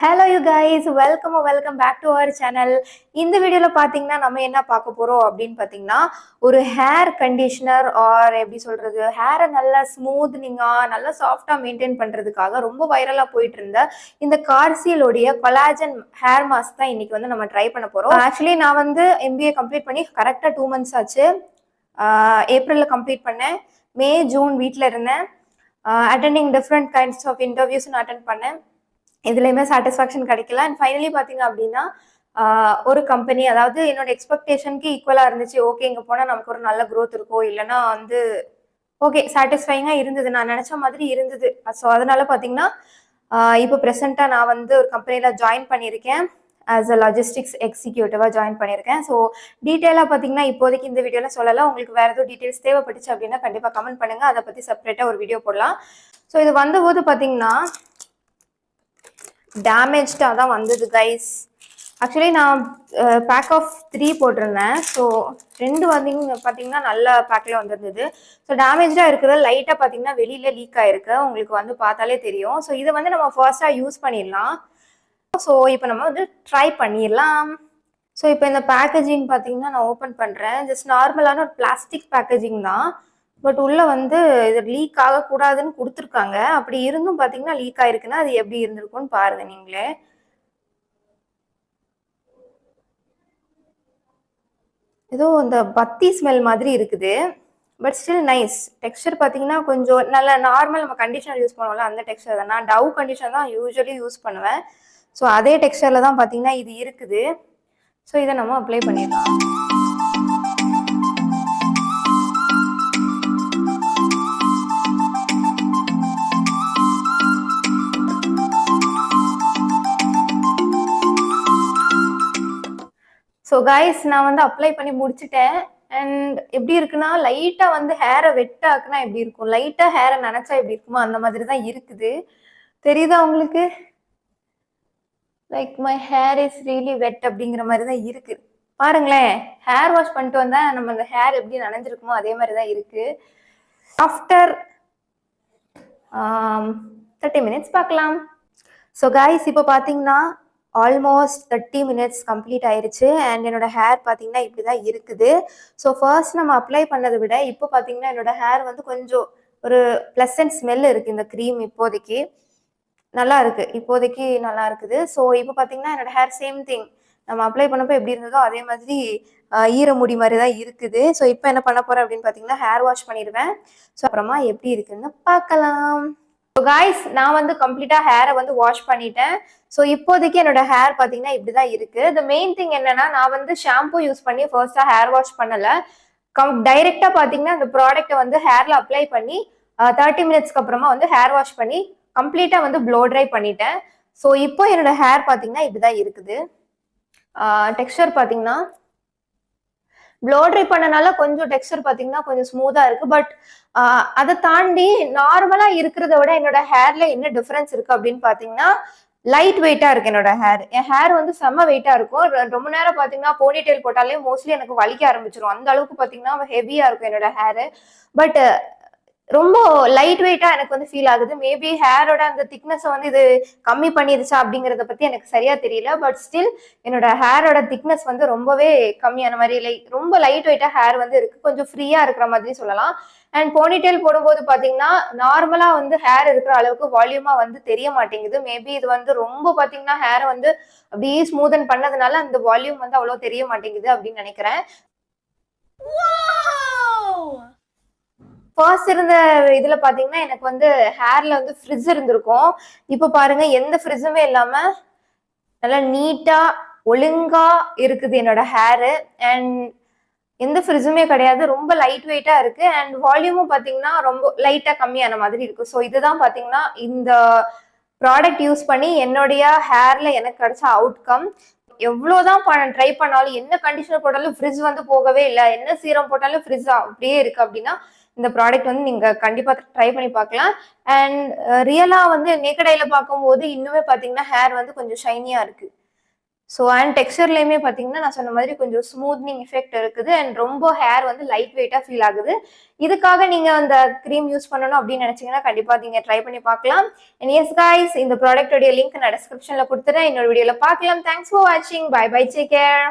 Hello you guys welcome welcome back to our channel இந்த வீடியோவில் பார்த்தீங்கன்னா நம்ம என்ன பார்க்க போகிறோம் அப்படின்னு பார்த்தீங்கன்னா ஒரு ஹேர் கண்டிஷனர் ஆர் எப்படி சொல்கிறது ஹேரை நல்லா ஸ்மூத்னிங்காக நல்லா சாஃப்டாக மெயின்டைன் பண்ணுறதுக்காக ரொம்ப வைரலாக போயிட்டு இருந்த இந்த கார்சியலுடைய கொலாஜன் ஹேர் மாஸ்க் தான் இன்னைக்கு வந்து நம்ம ட்ரை பண்ண போகிறோம் ஆக்சுவலி நான் வந்து எம்பிஏ கம்ப்ளீட் பண்ணி கரெக்டாக டூ மந்த்ஸ் ஆச்சு. ஏப்ரலில் கம்ப்ளீட் பண்ணேன். மே ஜூன் வீட்டில் இருந்தேன். Attending different kinds of interviews நான் அட்டன் பண்ணேன். இதுலையுமே சாட்டிஸ்ஃபேக்ஷன் கிடைக்கல. அண்ட் ஃபைனலி பார்த்தீங்க அப்படின்னா ஒரு கம்பெனி அதாவது என்னோட எக்ஸ்பெக்டேஷனுக்கு ஈக்குவலாக இருந்துச்சு. ஓகே இங்கே போனால் நமக்கு ஒரு நல்ல க்ரோத் இருக்கும் இல்லைன்னா வந்து ஓகே சாட்டிஸ்ஃபைங்காக இருந்தது. நான் நினச்ச மாதிரி இருந்தது. ஸோ அதனால பார்த்தீங்கன்னா இப்போ ப்ரெசண்ட்டாக நான் வந்து ஒரு கம்பெனியில் ஜாயின் பண்ணியிருக்கேன். ஆஸ் அ லாஜிஸ்டிக்ஸ் எக்ஸிக்யூட்டிவாக ஜாயின் பண்ணியிருக்கேன். ஸோ டீட்டெயிலாக பார்த்தீங்கன்னா இப்போதைக்கு இந்த வீடியோவில் சொல்லலாம் உங்களுக்கு வேறு எதுவும் டீட்டெயில்ஸ் தேவைப்பட்டுச்சு அப்படின்னா கண்டிப்பாக கமெண்ட் பண்ணுங்கள் அதை பற்றி செப்பரேட்டாக ஒரு வீடியோ போடலாம். ஸோ இது வந்தபோது பார்த்தீங்கன்னா டேமேஜ்டாக தான் வந்தது கைஸ் ஆக்சுவலி நான் பேக் ஆஃப் த்ரீ போட்டிருந்தேன். ஸோ ரெண்டு வந்தீங்க பார்த்தீங்கன்னா நல்ல பேக்கில் வந்திருந்தது. ஸோ டேமேஜாக இருக்கிறது லைட்டாக பார்த்தீங்கன்னா வெளியில் லீக் ஆகிருக்கு உங்களுக்கு வந்து பார்த்தாலே தெரியும். ஸோ இதை வந்து நம்ம ஃபர்ஸ்ட்டாக யூஸ் பண்ணிடலாம். ஸோ இப்போ நம்ம வந்து ட்ரை பண்ணிடலாம். ஸோ இப்போ இந்த பேக்கேஜிங் பார்த்தீங்கன்னா நான் ஓப்பன் பண்ணுறேன் ஜஸ்ட் நார்மலான ஒரு பிளாஸ்டிக் பேக்கேஜிங் தான். பட் உள்ள வந்து இது லீக் ஆகக்கூடாதுன்னு கொடுத்துருக்காங்க. அப்படி இருந்தும் பார்த்தீங்கன்னா லீக் ஆயிருக்குன்னா அது எப்படி இருந்திருக்கும்னு பாருங்க நீங்களே. ஏதோ அந்த பத்தி ஸ்மெல் மாதிரி இருக்குது. பட் ஸ்டில் நைஸ் டெக்ஸ்டர் பார்த்தீங்கன்னா கொஞ்சம் நல்ல நார்மல் நம்ம கண்டிஷனர் யூஸ் பண்ணுவோம்ல அந்த டெக்ஸ்டர் தான். நான் டவ் கண்டிஷனர் தான் யூஸ்வலி யூஸ் பண்ணுவேன். ஸோ அதே டெக்ஸ்டரில் தான் பார்த்தீங்கன்னா இது இருக்குது. ஸோ இதை நம்ம அப்ளை பண்ணிடலாம். ஸோ கைஸ் நான் வந்து அப்ளை பண்ணி முடிச்சிட்டேன். அண்ட் எப்படி இருக்குன்னா லைட்டாக வந்து ஹேரை வெட்டாக்குனா எப்படி இருக்கும்? லைட்டாக ஹேரை நினச்சா எப்படி இருக்குமோ அந்த மாதிரி தான் இருக்குது. தெரியுதா உங்களுக்கு? Like my hair is really wet அப்படிங்கிற மாதிரி தான் இருக்கு. பாருங்களேன் ஹேர் வாஷ் பண்ணிட்டு வந்தா நம்ம அந்த ஹேர் எப்படி நனைஞ்சிருக்குமோ அதே மாதிரி தான் இருக்கு. ஆஃப்டர் தேர்ட்டி மினிட்ஸ் பார்க்கலாம். ஸோ காய்ஸ் இப்போ பார்த்தீங்கன்னா ஆல்மோஸ்ட் தேர்ட்டி மினிட்ஸ் கம்ப்ளீட் ஆயிருச்சு. அண்ட் என்னோட ஹேர் பார்த்தீங்கன்னா இப்படி தான் இருக்குது. ஸோ ஃபர்ஸ்ட் நம்ம அப்ளை பண்ணதை விட இப்போ பார்த்தீங்கன்னா என்னோட ஹேர் வந்து கொஞ்சம் ஒரு ப்ளசன்ட் ஸ்மெல் இருக்குது இந்த க்ரீம் இப்போதைக்கு நல்லா இருக்கு. இப்போதைக்கு நல்லா இருக்குது. ஸோ இப்போ பார்த்தீங்கன்னா என்னோட ஹேர் சேம் திங் நம்ம அப்ளை பண்ணப்போ எப்படி இருந்ததோ அதே மாதிரி ஈர முடி மாதிரி தான் இருக்குது. ஸோ இப்போ என்ன பண்ண போகிறேன் அப்படின்னு பார்த்தீங்கன்னா ஹேர் வாஷ் பண்ணிடுவேன். ஸோ அப்புறமா எப்படி இருக்குன்னு பார்க்கலாம். ஸோ காய்ஸ் நான் வந்து கம்ப்ளீட்டாக ஹேரை வந்து வாஷ் பண்ணிட்டேன். ஸோ இப்போதைக்கு என்னோட ஹேர் பார்த்தீங்கன்னா இப்படி தான் இருக்கு. த மெயின் திங் என்னன்னா நான் வந்து ஷாம்பு யூஸ் பண்ணி ஃபர்ஸ்ட்டாக ஹேர் வாஷ் பண்ணலை. கம் டைரெக்டாக பார்த்தீங்கன்னா அந்த ப்ராடக்ட்டை வந்து ஹேரில் அப்ளை பண்ணி தேர்ட்டி மினிட்ஸ்க்கு அப்புறமா வந்து ஹேர் வாஷ் பண்ணி கம்ப்ளீட்டாக வந்து ப்ளோ ட்ரை பண்ணிட்டேன். ஸோ இப்போ என்னோட ஹேர் பார்த்தீங்கன்னா இப்படிதான் இருக்குது. டெக்ஸ்டர் பார்த்தீங்கன்னா ப்ளோ ட்ரை பண்ணனால கொஞ்சம் டெக்ஸ்டர் பார்த்தீங்கன்னா கொஞ்சம் ஸ்மூத்தாக இருக்கு. பட் அதை தாண்டி நார்மலாக இருக்கிறத விட என்னோட ஹேர்ல என்ன டிஃப்ரென்ஸ் இருக்கு அப்படின்னு பார்த்தீங்கன்னா லைட் வெயிட்டாக இருக்கு என்னோட ஹேர் என் ஹேர் வந்து செம்ம வெயிட்டாக இருக்கும். ரொம்ப நேரம் பார்த்தீங்கன்னா போனி டெயில் போட்டாலே மோஸ்ட்லி எனக்கு வலிக்க ஆரம்பிச்சிடும் அந்த அளவுக்கு பார்த்தீங்கன்னா ஹெவியாக இருக்கும் என்னோட ஹேரு பட் ரொம்ப லைட் வெயிட்டா எனக்கு வந்து ஃபீல் ஆகுது. மேபி ஹேரோட அந்த திக்னஸை வந்து இது கம்மி பண்ணிருச்சா அப்படிங்கறத பத்தி எனக்கு சரியா தெரியல. பட் ஸ்டில் என்னோட ஹேரோட திக்னஸ் வந்து ரொம்பவே கம்மியான மாதிரி லைக் ரொம்ப லைட் வெயிட்டா ஹேர் வந்து இருக்கு. கொஞ்சம் ஃப்ரீயா இருக்கிற மாதிரி சொல்லலாம். அண்ட் போனிடெயில் போடும்போது பாத்தீங்கன்னா நார்மலா வந்து ஹேர் இருக்கிற அளவுக்கு வால்யூமா வந்து தெரிய மாட்டேங்குது. மேபி இது வந்து ரொம்ப பாத்தீங்கன்னா ஹேரை வந்து அப்படியே ஸ்மூதன் பண்ணதுனால அந்த வால்யூம் வந்து அவ்வளவு தெரிய மாட்டேங்குது அப்படின்னு நினைக்கிறேன். ஃபர்ஸ்ட் இருந்த இதுல பாத்தீங்கன்னா எனக்கு வந்து ஹேர்ல வந்து ஃப்ரிட்ஜ் இருந்திருக்கும். இப்போ பாருங்க எந்த ஃப்ரிட்ஜுமே இல்லாம நல்லா நீட்டா ஒழுங்கா இருக்குது என்னோட ஹேரு அண்ட் எந்த ஃப்ரிட்ஜுமே கிடையாது. ரொம்ப லைட் வெயிட்டா இருக்கு. அண்ட் வால்யூமும் பாத்தீங்கன்னா ரொம்ப லைட்டா கம்மியான மாதிரி இருக்கு. ஸோ இதுதான் பாத்தீங்கன்னா இந்த ப்ராடக்ட் யூஸ் பண்ணி என்னுடைய ஹேர்ல எனக்கு கிடைச்ச அவுட்கம் எவ்வளோதான் ட்ரை பண்ணாலும் என்ன கண்டிஷனர் போட்டாலும் ஃப்ரிட்ஜ் வந்து போகவே இல்லை. என்ன சீரம் போட்டாலும் ஃப்ரிட்ஜ் அப்படியே இருக்கு அப்படின்னா இந்த ப்ராடக்ட் வந்து நீங்க கண்டிப்பா ட்ரை பண்ணி பார்க்கலாம். அண்ட் ரியலா வந்து நேக்கடையில பார்க்கும்போது இன்னுமே பாத்தீங்கன்னா ஹேர் வந்து கொஞ்சம் ஷைனியா இருக்கு. ஸோ அண்ட் டெக்ஸ்டர்லையுமே பார்த்தீங்கன்னா நான் சொன்ன மாதிரி கொஞ்சம் ஸ்மூத்னிங் எஃபெக்ட் இருக்குது. அண்ட் ரொம்ப ஹேர் வந்து லைட் வெயிட்டாக ஃபீல் ஆகுது. இதுக்காக நீங்கள் அந்த க்ரீம் யூஸ் பண்ணணும் அப்படின்னு நினச்சிங்கன்னா கண்டிப்பாக நீங்கள் ட்ரை பண்ணி பார்க்கலாம். அண்ட் எஸ் காய்ஸ் இந்த ப்ராடக்டோடைய லிங்க் நான் டிஸ்கிரிப்ஷனில் கொடுத்துறேன். இன்னொரு வீடியோவில் பார்க்கலாம். தேங்க்ஸ் ஃபார் வாட்சிங் பை பை டேக் கேர்